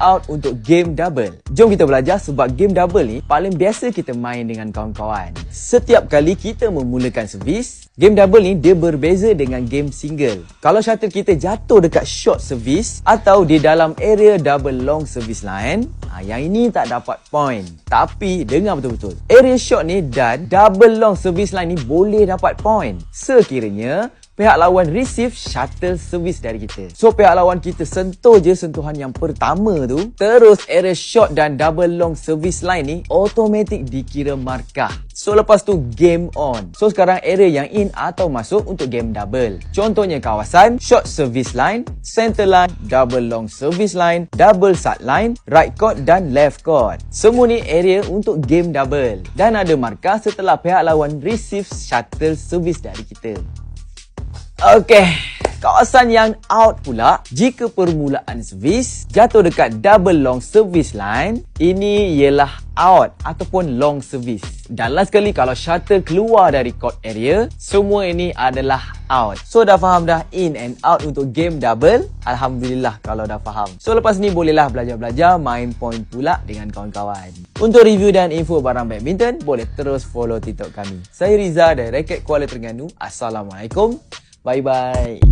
out untuk game double. Jom kita belajar sebab game double ni paling biasa kita main dengan kawan-kawan. Setiap kali kita memulakan servis, game double ni dia berbeza dengan game single. Kalau shuttle kita jatuh dekat short service atau di dalam area double long service line, ha, yang ini tak dapat point. Tapi dengar betul-betul. Area short ni dan double long service line ni boleh dapat point. Sekiranya pihak lawan receive shuttle service dari kita. So pihak lawan kita sentuh je sentuhan yang pertama tu, terus area short dan double long service line ni automatic dikira markah. So lepas tu game on. So sekarang area yang in atau masuk untuk game double. Contohnya kawasan short service line, center line, double long service line, double side line, right court dan left court. Semua ni area untuk game double. Dan ada markah setelah pihak lawan receive shuttle service dari kita. Okey, kawasan yang out pula, jika permulaan servis jatuh dekat double long service line, ini ialah out ataupun long service. Dan last sekali kalau shuttle keluar dari court area, semua ini adalah out. So dah faham dah in and out untuk game double? Alhamdulillah kalau dah faham. So lepas ni bolehlah belajar-belajar main point pula dengan kawan-kawan. Untuk review dan info barang badminton, boleh terus follow TikTok kami. Saya Riza dari Racket Kuala Terengganu. Assalamualaikum. Bye bye.